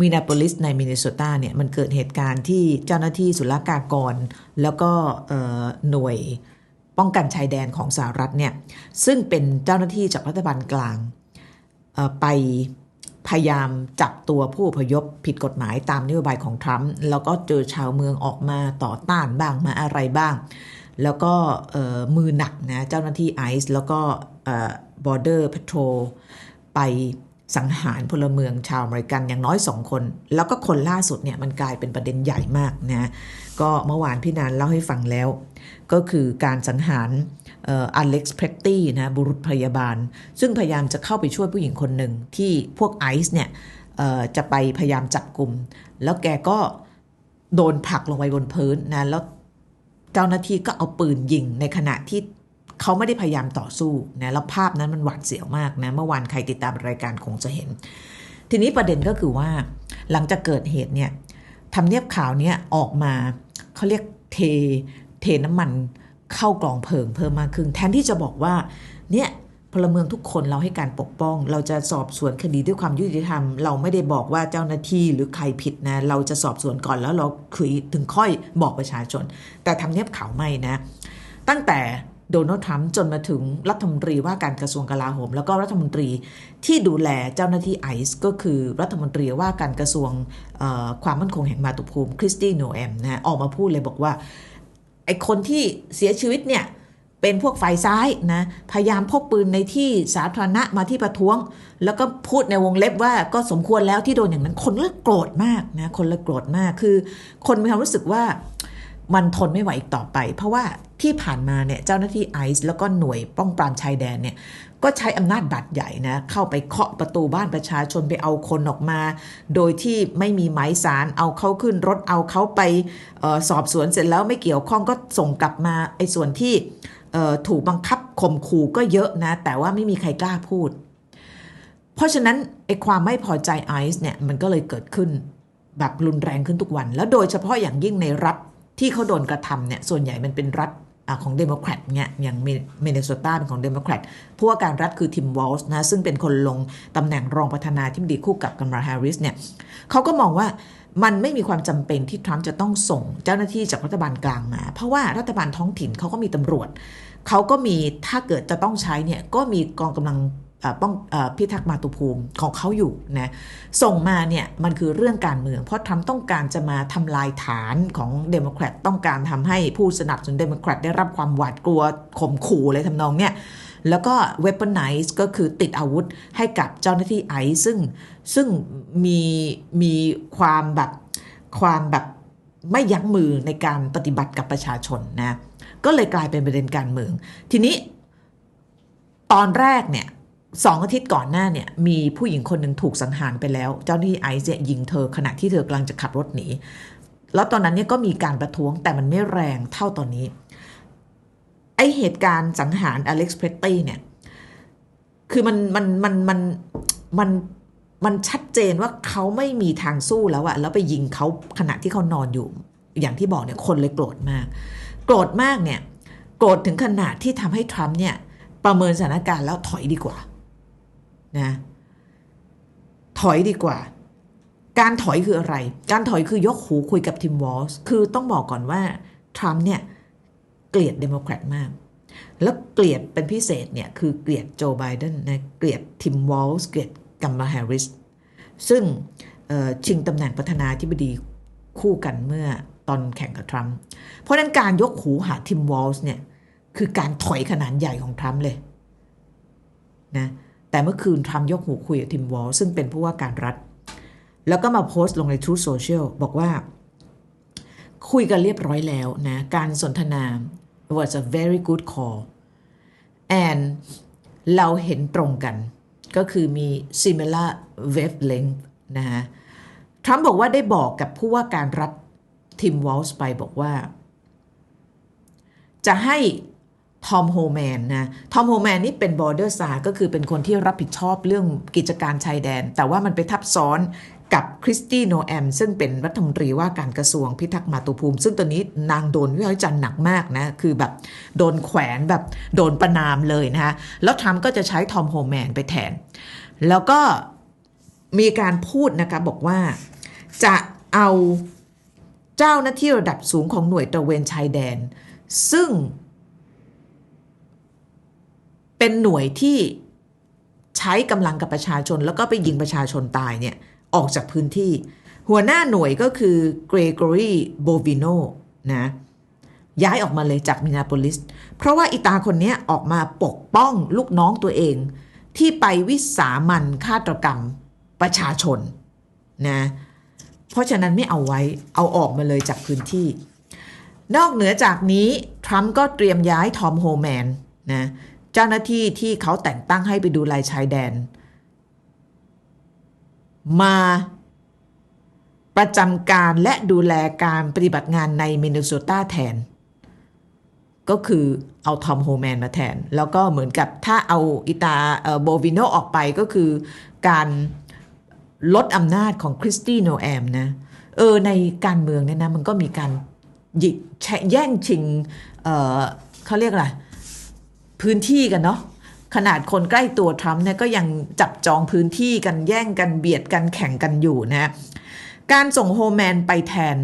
มินาโปลิสในมินนิโซตาเนี่ยมันเกิดเหตุการณ์ที่เจ้าหน้าที่ศุลกากร แล้วก็หน่วยป้องกันชายแดนของสหรัฐเนี่ยซึ่งเป็นเจ้าหน้าที่จากรัฐบาลกลางไปพยายามจับตัวผู้พยพผิดกฎหมายตามนโยบายของทรัมป์แล้วก็เจอชาวเมืองออกมาต่อต้านบ้างมาอะไรบ้าง แล้วก็มือหนักนะเจ้าหน้าที่ไอซ์แล้วก็บอร์เดอร์พาโรไป สังหารพลเมืองชาวอเมริกันอย่างน้อยสองคน แล้วก็คนล่าสุดเนี่ยมันกลายเป็นประเด็นใหญ่มากนะก็เมื่อวานพี่นานเล่าให้ฟังแล้ว ก็คือการสังหารอเล็กซ์เพรตตี้นะบุรุษพยาบาล ซึ่งพยายามจะเข้าไปช่วยผู้หญิงคนหนึ่งที่พวกไอซ์เนี่ยจะไปพยายามจับกลุ่ม แล้วแกก็โดนผลักลงไปบนพื้นนะแล้วเจ้าหน้าที่ก็เอาปืนยิงในขณะที่ เขาไม่ได้พยายามต่อสู้นะแล้วภาพนั้นมันหวาดเสียวมากนะเมื่อวานใครติดตามรายการคงจะเห็น ทีนี้ประเด็นก็คือว่า หลังจากเกิดเหตุเนี่ยทำเนียบข่าวเนี้ยออกมาเขาเรียกเทเทน้ำมันเข้ากล่องเพลิงเพิ่มมากขึ้น แทนที่จะบอกว่าเนี่ยพลเมืองทุกคนเราให้การปกป้อง เราจะสอบสวนคดีด้วยความยุติธรรม เราไม่ได้บอกว่าเจ้าหน้าที่หรือใครผิดนะ เราจะสอบสวนก่อนแล้วเราคุยถึงค่อยบอกประชาชน แต่ทำเนียบข่าวไม่นะ ตั้งแต่ โดนัลด์ทรัมป์จนมาถึงรัฐมนตรีว่าการกระทรวงกลาโหม แล้วก็รัฐมนตรีที่ดูแลเจ้าหน้าที่ไอซ์ก็คือรัฐมนตรีว่าการกระทรวงความมั่นคงแห่งมาตุภูมิคริสตี้โนแอมนะออกมาพูดเลยบอกว่าไอคนที่เสียชีวิตเนี่ยเป็นพวกฝ่ายซ้ายนะพยายามพกปืนในที่สาธารณะมาที่ประท้วง แล้วก็พูดในวงเล็บว่าก็สมควรแล้วที่โดนอย่างนั้นคนละโกรธมากนะคนละโกรธมากคือ คนมีความรู้สึกว่า มันทนไม่ไหวอีกต่อไป เพราะว่าที่ผ่านมาเนี่ยเจ้าหน้าที่ไอซ์แล้วก็หน่วยป้องปรามชายแดนเนี่ยก็ใช้อำนาจบัตรใหญ่นะ เข้าไปเคาะประตูบ้านประชาชนไปเอาคนออกมา โดยที่ไม่มีหมายสารเอาเขาขึ้นรถเอาเขาไปออสอบสวนเสร็จแล้วไม่เกี่ยวข้องก็ส่งกลับมาไอ้ส่วนที่ถูกบังคับข่มขู่ก็เยอะนะ แต่ว่าไม่มีใครกล้าพูด เพราะฉะนั้นไอ้ความไม่พอใจไอซ์เนี่ยมันก็เลยเกิดขึ้นแบบรุนแรงขึ้นทุกวัน แล้วโดยเฉพาะอย่างยิ่งในรัฐ ที่เขาโดนกระทำเนี่ยส่วนใหญ่มันเป็นรัฐของเดโมแครตเนี่ยอย่างเมเนโซตาเป็นของเดโมแครตผู้ว่าการรัฐคือทิมวอลส์นะซึ่งเป็นคนลงตำแหน่งรองประธานาธิบดีคู่กับกัมราแฮร์ริสเนี่ยเขาก็มองว่ามันไม่มีความจำเป็นที่ทรัมป์จะต้องส่งเจ้าหน้าที่จากรัฐบาลกลางมา เพราะว่ารัฐบาลท้องถิ่นเขาก็มีตำรวจ เขาก็มีถ้าเกิดจะต้องใช้เนี่ยก็มีกองกำลัง ป้องพิทักษ์มาตุภูมิของเขาอยู่นะส่งมาเนี่ยมันคือเรื่องการเมือง เพราะทรัมป์ต้องการจะมาทำลายฐานของเดโมแครตต้องการทำให้ผู้สนับสนุนเดโมแครตได้รับความหวาดกลัวข่มขู่อะไรทำนองเนี่ยแล้วก็ weaponize ก็คือติดอาวุธให้กับเจ้าหน้าที่ไอซ์ซึ่งซึ่งมีมีความแบบความแบบไม่ยั้งมือในการปฏิบัติกับประชาชนนะก็เลยกลายเป็นประเด็นการเมือง ทีนี้ตอนแรกเนี่ย สองอาทิตย์ก่อนหน้าเนี่ยมีผู้หญิงคนหนึ่งถูกสังหารไปแล้ว เจ้าหน้าที่ไอซ์เนี่ยยิงเธอขณะที่เธอกำลังจะขับรถหนี แล้วตอนนั้นเนี่ยก็มีการประท้วงแต่มันไม่แรงเท่าตอนนี้ ไอเหตุการณ์สังหารอเล็กซ์เพรตตี้เนี่ย คือมันมันมันมันมันมันชัดเจนว่าเขาไม่มีทางสู้แล้วอะแล้วไปยิงเขาขณะที่เขานอนอยู่ อย่างที่บอกเนี่ยคนเลยโกรธมาก โกรธมากเนี่ย โกรธถึงขนาดที่ทำให้ทรัมป์เนี่ยประเมินสถานการณ์แล้วถอยดีกว่า นะถอยดีกว่า การถอยคืออะไร การถอยคือยกหูคุยกับทิมวอลส์คือต้องบอกก่อนว่า ทรัมป์เนี่ย เกลียดเดโมแครตมาก แล้วเกลียดเป็นพิเศษเนี่ย คือเกลียดโจไบเดนนะเกลียดทิมวอลส์เกลียดกัมมาแฮร์ริสซึ่งชิงตำแหน่งประธานาธิบดีคู่กันเมื่อตอนแข่งกับทรัมป์เพราะนั้นการยกหูหาทิมวอลส์เนี่ย คือการถอยขนาดใหญ่ของทรัมป์เลยนะ แต่เมื่อคืนทรัมป์ยกหูคุยกับทิมวอลซึ่งเป็นผู้ว่าการรัฐ แล้วก็มาโพสต์ลงใน True Social บอกว่า คุยกันเรียบร้อยแล้วนะ การสนทนา was a very good call and เราเห็นตรงกัน ก็คือมี similar wavelength นะฮะทรัมป์บอกว่าได้บอกกับผู้ว่าการรัฐทิมวอลส์ไปบอกว่า จะให้ ทอมโฮแมนนะ ทอมโฮแมนนี่เป็นบอร์เดอร์ซาก็คือเป็นคนที่รับผิดชอบเรื่องกิจการชายแดน แต่ว่ามันไปทับซ้อนกับคริสตี้โนแอม ซึ่งเป็นรัฐมนตรีว่าการกระทรวงพิทักษ์มาตุภูมิ ซึ่งตอนนี้นางโดนวิพากษ์วิจารณ์หนักมากนะ คือแบบโดนแขวนแบบโดนประนามเลยนะคะแล้วทรัมป์ก็จะใช้ทอมโฮแมนไปแทน แล้วก็มีการพูดนะคะบอกว่าจะเอาเจ้าหน้าที่ระดับสูงของหน่วยตระเวนชายแดน ซึ่ง เป็นหน่วยที่ใช้กำลังกับประชาชน แล้วก็ไปยิงประชาชนตายเนี่ยออกจากพื้นที่ หัวหน้าหน่วยก็คือเกรกอรีโบวิโนนะย้ายออกมาเลยจากมินาโปลิส เพราะว่าอิตาคนนี้ออกมาปกป้องลูกน้องตัวเอง ที่ไปวิสามันฆาตกรรมประชาชนนะเพราะฉะนั้นไม่เอาไว้เอาออกมาเลยจากพื้นที่ นอกเหนือจากนี้ ทรัมป์ก็เตรียมย้ายทอมโฮแมนนะ เจ้าหน้าที่ที่เขาแต่งตั้งให้ไปดูลายชายแดน มาประจำการและดูแลการปฏิบัติงานในมินนิโซตาแทน ก็คือเอาทอมโฮแมนมาแทน แล้วก็เหมือนกับถ้าเอาอิตาโบวิโนออกไปก็คือการลดอำนาจของคริสตี้โนแอมนะเออในการเมืองเนี่ยนะมันก็มีการหยิกแย่งชิงเออเขาเรียกอะไร พื้นที่กันเนาะขนาดคนใกล้ตัวทรัมป์เนี่ยก็ยังจับจองพื้นที่กันแย่งกันเบียดกันแข่งกันอยู่นะการส่งโฮแมนไปแทน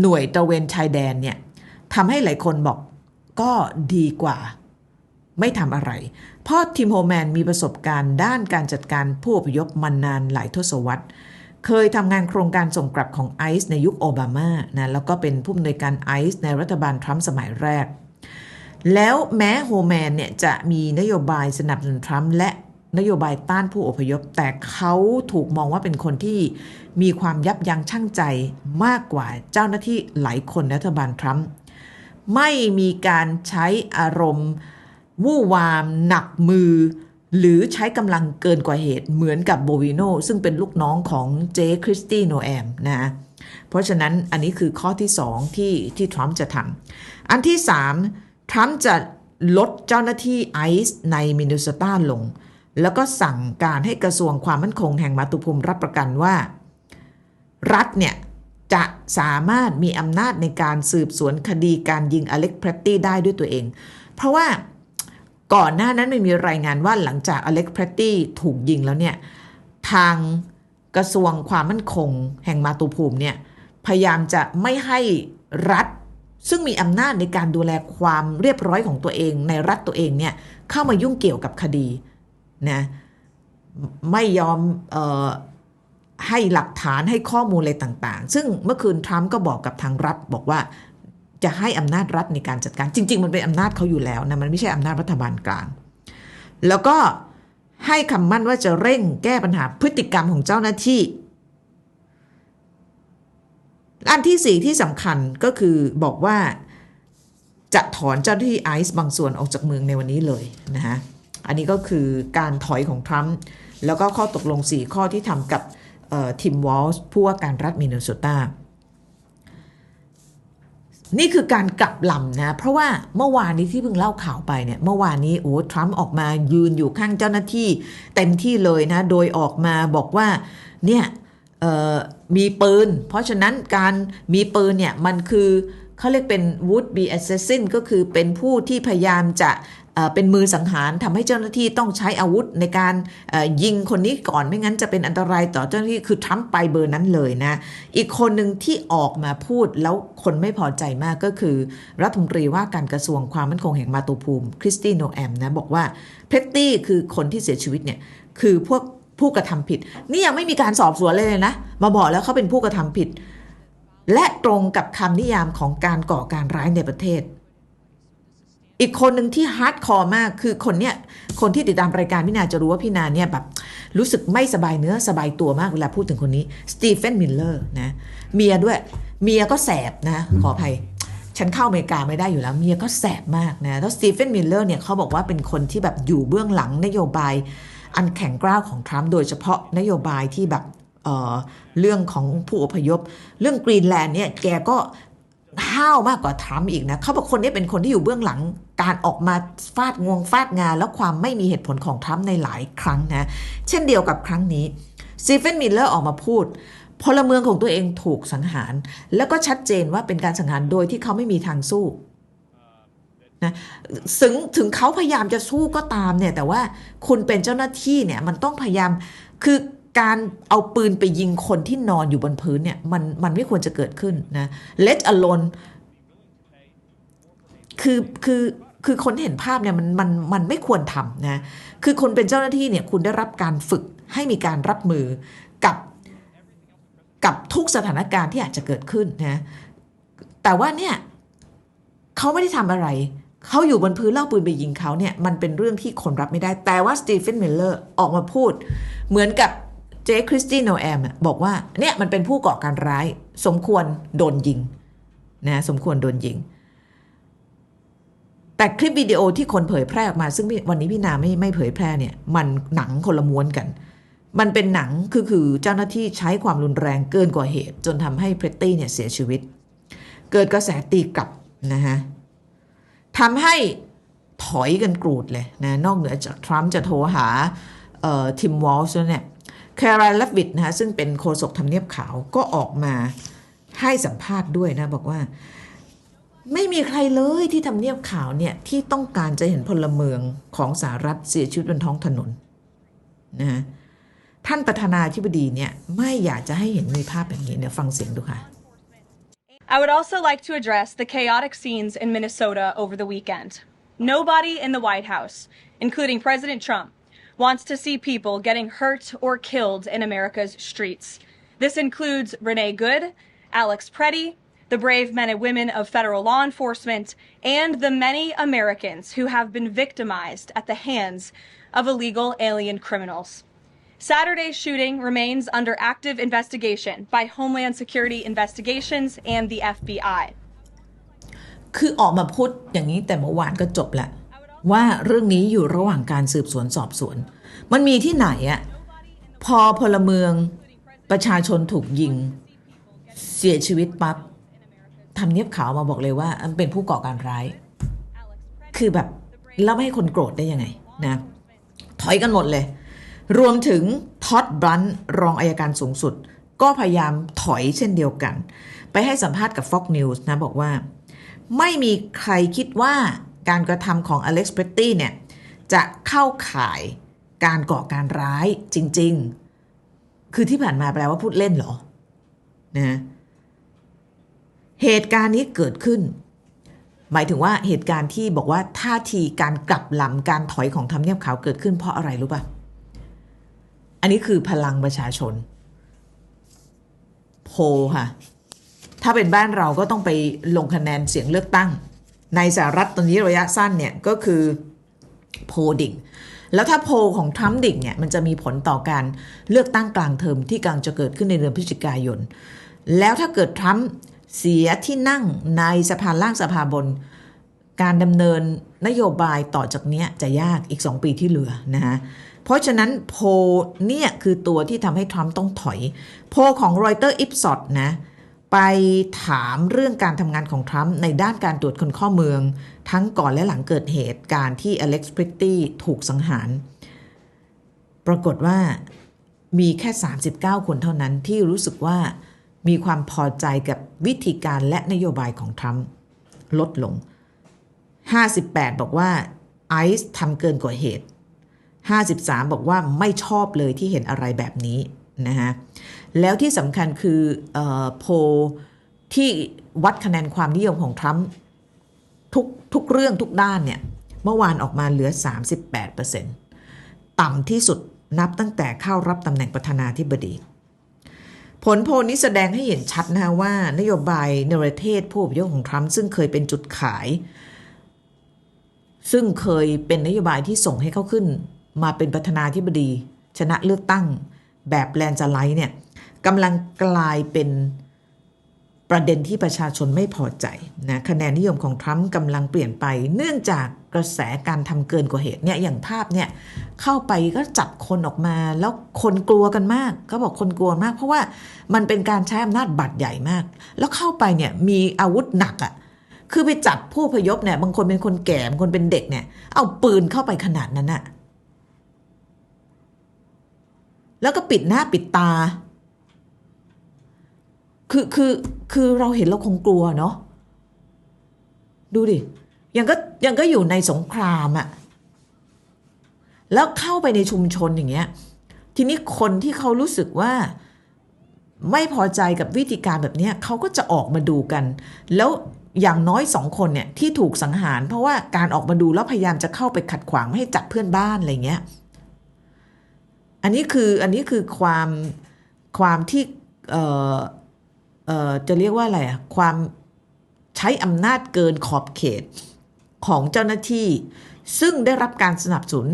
หน่วยตระเวนชายแดนเนี่ยทำให้หลายคนบอกก็ดีกว่าไม่ทำอะไร เพราะทีมโฮแมนมีประสบการณ์ด้านการจัดการผู้อพยพมานานหลายทศวรรษ เคยทำงานโครงการส่งกลับของไอซ์ในยุคโอบามานะแล้วก็เป็นผู้อำนวยการไอซ์ในรัฐบาลทรัมป์สมัยแรก แล้วแม้โฮแมนเนี่ยจะมีนโยบายสนับสนุนทรัมป์และนโยบายต้านผู้อพยพ แต่เขาถูกมองว่าเป็นคนที่มีความยับยั้งชั่งใจมากกว่าเจ้าหน้าที่หลายคนรัฐบาลทรัมป์ไม่มีการใช้อารมณ์ วู่วาม หนักมือ หรือใช้กำลังเกินกว่าเหตุเหมือนกับโบวิโนซึ่งเป็นลูกน้องของเจคริสตี้โนแอมนะเพราะฉะนั้นอันนี้คือข้อที่สองที่ที่ทรัมป์จะทำอันที่สามทรัมป์จะลดเจ้าหน้าที่ไอซ์ในมินนิโซตาลง แล้วก็สั่งการให้กระทรวงความมั่นคงแห่งมาตุภูมิรับประกันว่า รัฐเนี่ยจะสามารถมีอำนาจในการสืบสวนคดีการยิงอเล็กเพรตตี้ได้ด้วยตัวเอง เพราะว่า ก่อนหน้านั้นไม่มีรายงานว่าหลังจากอเล็กพรตตี้ถูกยิงแล้วเนี่ย ทางกระทรวงความมั่นคง แห่งมาตุภูมิเนี่ย พยายามจะไม่ให้รัฐ ซึ่งมีอำนาจในการดูแลความเรียบร้อยของตัวเอง ในรัฐตัวเองเนี่ย เข้ามายุ่งเกี่ยวกับคดีนะไม่ยอมออให้หลักฐานให้ข้อมูลอะไรต่างๆ ซึ่งเมื่อคืนทรัมป์ก็บอกกับทางรัฐบอกว่า จะให้อำนาจรัฐในการจัดการ จริง ๆ มันเป็นอำนาจเขาอยู่แล้วนะมันไม่ใช่อำนาจรัฐบาลกลาง แล้วก็ให้คำมั่นว่าจะเร่งแก้ปัญหาพฤติกรรมของเจ้าหน้าที่ อันที่สี่ที่สำคัญก็คือบอกว่าจะถอนเจ้าหน้าที่ไอซ์บางส่วนออกจากเมืองในวันนี้เลยนะฮะ อันนี้ก็คือการถอยของทรัมป์แล้วก็ข้อตกลง 4 ข้อที่ทำกับทิมวอลส์ผู้ว่าการรัฐมินนิโซตา นี่คือการกลับลำนะ เพราะว่าเมื่อวานนี้ที่เพิ่งเล่าข่าวไปเนี่ย เมื่อวานนี้โอ้ทรัมป์ออกมายืนอยู่ข้างเจ้าหน้าที่เต็มที่เลยนะ โดยออกมาบอกว่าเนี่ยมีปืน เพราะฉะนั้นการมีปืนเนี่ย มันคือเขาเรียกเป็น would be assassin ก็คือเป็นผู้ที่พยายามจะ เป็นมือสังหารทำให้เจ้าหน้าที่ต้องใช้อาวุธในการยิงคนนี้ก่อนไม่งั้นจะเป็นอันตรายต่อเจ้าหน้าที่คือทรัมป์ไปเบอร์นั้นเลยนะ อีกคนหนึ่งที่ออกมาพูดแล้วคนไม่พอใจมากก็คือ รัฐมนตรีว่าการกระทรวงความมั่นคงแห่งมาตูภูมิคริสติโนแอมนะบอกว่าเพตตี้คือคนที่เสียชีวิตเนี่ยคือพวกผู้กระทำผิด นี่ยังไม่มีการสอบสวนเลยนะ มาบอกแล้วเขาเป็นผู้กระทำผิด และตรงกับคำนิยามของการก่อการร้ายในประเทศ อีกคนหนึ่งที่ฮาร์ดคอร์มากคือคนเนี้ยคนที่ติดตามรายการพี่นาจะรู้ว่าพี่นาเนี่ยแบบรู้สึกไม่สบายเนื้อสบายตัวมากเวลาพูดถึงคนนี้สตีเฟนมิลเลอร์นะเมียด้วยเมียก็แสบนะขออภัยฉันเข้าอเมริกาไม่ได้อยู่แล้วเมียก็แสบมากนะแล้วสตีเฟนมิลเลอร์เนี่ยเขาบอกว่าเป็นคนที่แบบอยู่เบื้องหลังนโยบาย อันแข็งกร้าวของทรัมป์โดยเฉพาะนโยบายที่แบบเเรื่องของผู้อพยพ เรื่องกรีนแลนด์เนี่ยแกก็ ห้าวมากกว่าทรัมป์อีกนะเขาบอกคนนี้เป็นคนที่อยู่เบื้องหลังการออกมาฟาดงวงฟาดงาน แล้วความไม่มีเหตุผลของทรัมป์ในหลายครั้งนะ เช่นเดียวกับครั้งนี้ซีเฟนมิลเลอร์ออกมาพูดพลเมืองของตัวเองถูกสังหาร แล้วก็ชัดเจนว่าเป็นการสังหารโดยที่เขาไม่มีทางสู้นะถึงถึงเขาพยายามจะสู้ก็ตามเนี่ยแต่ว่าคุณเป็นเจ้าหน้าที่เนี่ยมันต้องพยายามคือ การเอาปืนไปยิงคนที่นอนอยู่บนพื้นเนี่ยมันมันไม่ควรจะเกิดขึ้นนะ let alone คือคือคือคนเห็นภาพเนี่ยมันมันมันไม่ควรทำนะคือคนเป็นเจ้าหน้าที่เนี่ยคุณได้รับการฝึกให้มีการรับมือกับกับทุกสถานการณ์ที่อาจจะเกิดขึ้นนะแต่ว่าเนี่ยเขาไม่ได้ทำอะไรเขาอยู่บนพื้นเล่าปืนไปยิงเขาเนี่ยมันเป็นเรื่องที่คนรับไม่ได้แต่ว่าสตีเฟนมิลเลอร์ออกมาพูด เหมือนกับ เจคริสติโนแอมบอกว่าเนี่ยมันเป็นผู้ก่อการร้าย สมควรโดนยิงนะสมควรโดนยิง แต่คลิปวิดีโอที่คนเผยแพร่ออกมา ซึ่งวันนี้พี่นาไม่ไม่เผยแพร่เนี่ย มันหนังคนละม้วนกัน มันเป็นหนังคือคือเจ้าหน้าที่ใช้ความรุนแรงเกินกว่าเหตุ จนทำให้เพรตตี้เนี่ยเสียชีวิต เกิดกระแสตีกลับนะฮะทำให้ถอยกันกรูดเลยนะนอกเหนือจากทรัมป์จะโทรหาทิมวอลส์เนี่ย แคร์ไรลัฟวิดนะฮะซึ่งเป็นโฆษกทำเนียบขาวก็ออกมาให้สัมภาษณ์ด้วยนะ บอกว่าไม่มีใครเลยที่ทำเนียบขาวเนี่ย ที่ต้องการจะเห็นพลเมืองของสหรัฐเสียชีวิตบนท้องถนนนะะท่านประธานาธิบดีเนี่ย ไม่อยากจะให้เห็นมีภาพอย่างนี้เนี่ยฟังเสียงดูค่ะ I would also like to address the chaotic scenes in Minnesota over the weekend. Nobody in the White House, including President Trump, wants to see people getting hurt or killed in America's streets. This includes Renee Good, Alex Preddy, the brave men and women of federal law enforcement, and the many Americans who have been victimized at the hands of illegal alien criminals. Saturday's shooting remains under active investigation by Homeland Security Investigations and the FBI. คือออกมาพูดอย่างนี้แต่เมื่อวานก็จบแล้ว ว่าเรื่องนี้อยู่ระหว่างการสืบสวนสอบสวน มันมีที่ไหนอะพอพลเมืองประชาชนถูกยิง เสียชีวิตปับ๊บทำเนียบขาวมาบอกเลยว่ามันเป็นผู้ก่อการร้าย คือแบบแล้วไม่ให้คนโกรธได้ยังไงนะ ถอยกันหมดเลย รวมถึงท็อดบรันรองอายการสูงสุด ก็พยายามถอยเช่นเดียวกัน ไปให้สัมภาษณ์กับ Fox News นะ บอกว่า ไม่มีใครคิดว่า การกระทำของอเล็กซ์เพตตี้เนี่ยจะเข้าข่ายการก่อการร้ายจริง ๆ คือที่ผ่านมาแปลว่าพูดเล่นเหรอนะเหตุการณ์นี้เกิดขึ้น หมายถึงว่าเหตุการณ์ที่บอกว่าท่าทีการกลับลำการถอยของทำเนียบขาวเกิดขึ้นเพราะอะไรรู้ป่ะ อันนี้คือพลังประชาชน โพลค่ะ ถ้าเป็นบ้านเราก็ต้องไปลงคะแนนเสียงเลือกตั้ง ในสหรัฐตอนนี้ระยะสั้นเนี่ยก็คือโพดิ่งแล้วถ้าโพของทรัมป์ดิ่งเนี่ยมันจะมีผลต่อการเลือกตั้งกลางเทอมที่กำลังจะเกิดขึ้นในเดือนพฤศจิกายน แล้วถ้าเกิดทรัมป์เสียที่นั่งในสภาล่างสภาบน การดำเนินนโยบายต่อจากนี้จะยากอีก 2 ปีที่เหลือนะฮะเพราะฉะนั้นโพเนี่ยคือตัวที่ทำให้ทรัมป์ต้องถอย โพของรอยเตอร์อิปซอดนะ ไปถามเรื่องการทำงานของทรัมป์ในด้านการตรวจคนข้อเมือง ทั้งก่อนและหลังเกิดเหตุการณ์ที่อเล็กซ์พริตตี้ถูกสังหาร ปรากฏว่ามีแค่ 39 คนเท่านั้นที่รู้สึกว่ามีความพอใจกับวิธีการและนโยบายของทรัมป์ลดลง 58 บอกว่าไอซ์ทำเกินกว่าเหตุ 53 บอกว่าไม่ชอบเลยที่เห็นอะไรแบบนี้นะฮะ แล้วที่สำคัญคืออโพลที่วัดคะแนนความนิยมของทรัมป์ทุกทุกเรื่องทุกด้านเนี่ย เมื่อวานออกมาเหลือ 38%ต่ำที่สุดนับตั้งแต่เข้ารับตำแหน่งประธานาธิบดี ผลโพลนี้แสดงให้เห็นชัดนะว่านโยบายเนประเทศผู้อพยพของทรัมป์ซึ่งเคยเป็นจุดขาย ซึ่งเคยเป็นนโยบายที่ส่งให้เขาขึ้นมาเป็นประธานาธิบดี ชนะเลือกตั้ง แบบแลนด์ไลด์เนี่ยกำลังกลายเป็นประเด็นที่ประชาชนไม่พอใจนะคะแนนนิยมของทรัมป์กำลังเปลี่ยนไป เนื่องจากกระแสการทำเกินกว่าเหตุเนี่ยอย่างภาพเนี่ยเข้าไปก็จับคนออกมา แล้วคนกลัวกันมากเขาบอกคนกลัวมาก เพราะว่ามันเป็นการใช้อำนาจบัตรใหญ่มาก แล้วเข้าไปเนี่ยมีอาวุธหนักอะ่ะคือไปจับผู้พยพเนี่ยบางคนเป็นคนแก่บางคนเป็นเด็กเนี่ยเอาปืนเข้าไปขนาดนั้นอะ แล้วก็ปิดหน้าปิดตา คือคือคือเราเห็นเราคงกลัวเนาะดูดิ ยังก็ยังก็อยู่ในสงครามอะแล้วเข้าไปในชุมชนอย่างเงี้ย ทีนี้คนที่เขารู้สึกว่าไม่พอใจกับวิธีการแบบเนี้ยเขาก็จะออกมาดูกัน แล้วอย่างน้อยสองคนเนี่ยที่ถูกสังหาร เพราะว่าการออกมาดูแล้วพยายามจะเข้าไปขัดขวางไม่ให้จับเพื่อนบ้านอะไรเงี้ย อันนี้คืออันนี้คือความความที่เอ่อเอ่อจะเรียกว่าอะไรอะความใช้อำนาจเกินขอบเขตของเจ้าหน้าที่ ซึ่งได้รับการสนับสนุน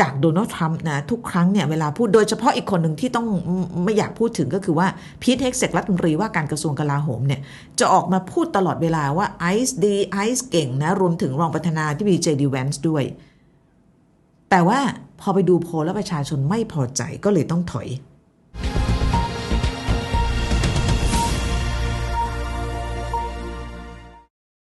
จากโดนัลด์ทรัมป์นะ ทุกครั้งเนี่ย เวลาพูดโดยเฉพาะอีกคนหนึ่งที่ต้องไม่ไม่อยากพูดถึงก็คือว่าพีทเฮกเซกรัฐมนตรีว่าการกระทรวงกลาโหมเนี่ย จะออกมาพูดตลอดเวลาว่าไอซ์ดีไอซ์เก่งนะ รวมถึงรองประธานาธิบดีเจดีแวนส์ด้วย แต่ว่าพอไปดูโพลแล้วประชาชนไม่พอใจก็เลยต้องถอย